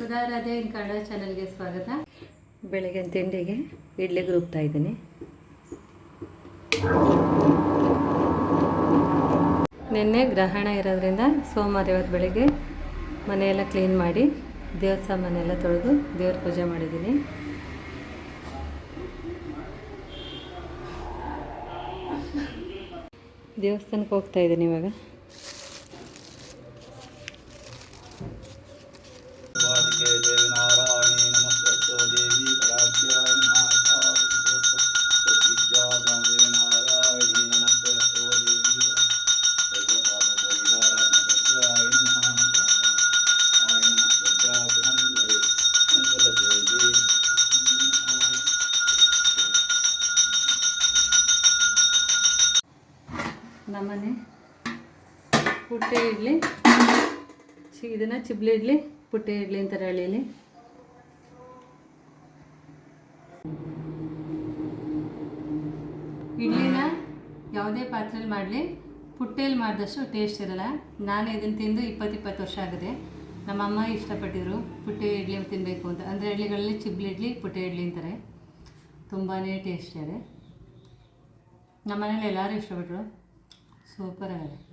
ಸುಧಾರಾಧೆ ಇನ್ ಕನ್ನಡ ಚಾನಲ್ಗೆ ಸ್ವಾಗತ. ಬೆಳಗಿನ ತಿಂಡಿಗೆ ಇಡ್ಲಿ ರುಬ್ತಾ ಇದ್ದೀನಿ. ನಿನ್ನೆ ಗ್ರಹಣ ಇರೋದ್ರಿಂದ ಸೋಮವಾರ ಇವತ್ತು ಬೆಳಿಗ್ಗೆ ಮನೆಯೆಲ್ಲ ಕ್ಲೀನ್ ಮಾಡಿ ದೇವ್ರ ಸಾಮಾನೆಲ್ಲ ತೊಳೆದು ದೇವ್ರ ಪೂಜೆ ಮಾಡಿದ್ದೀನಿ. ದೇವಸ್ಥಾನಕ್ಕೆ ಹೋಗ್ತಾ ಇದ್ದೀನಿ ಇವಾಗ. ವಾದಿಕೆ ದೇವಿ ನಾರಾಯಣಿ ನಮಸ್ತೆ ದೇವಿ ಪರಾಜ್ಯಾಯ ನಮ್ಮನೆ ಪುಟ್ಟೆ ಇಡ್ಲಿ ಇದನ್ನು ಚಿಬ್ಲಿ ಇಡ್ಲಿ. ಪುಟ್ಟೆ ಇಡ್ಲಿ ಅಂತಾರೆ ಹಳ್ಳಿಯಲ್ಲಿ ಇಡ್ಲಿನ ಯಾವುದೇ ಪಾತ್ರೆಯಲ್ಲಿ ಮಾಡಲಿ. ಪುಟ್ಟೆಯಲ್ಲಿ ಮಾಡಿದಷ್ಟು ಟೇಸ್ಟ್ ಇರಲ್ಲ. ನಾನು ಇದನ್ನು ತಿಂದು ಇಪ್ಪತ್ತು ಇಪ್ಪತ್ತು ವರ್ಷ ಆಗಿದೆ. ನಮ್ಮಮ್ಮ ಇಷ್ಟಪಟ್ಟಿದ್ರು ಪುಟ್ಟೆ ಇಡ್ಲಿ ತಿನ್ನಬೇಕು ಅಂತ. ಅಂದರೆ ಹಳ್ಳಿಗಳಲ್ಲಿ ಚಿಬ್ಲಿ ಇಡ್ಲಿ, ಪುಟ್ಟೆ ಇಡ್ಲಿ ಅಂತಾರೆ. ತುಂಬಾ ಟೇಸ್ಟ್ ಇದೆ. ನಮ್ಮ ಮನೇಲಿ ಎಲ್ಲರೂ ಇಷ್ಟಪಟ್ಟರು ಸೂಪರ್ ಆಗಿದೆ.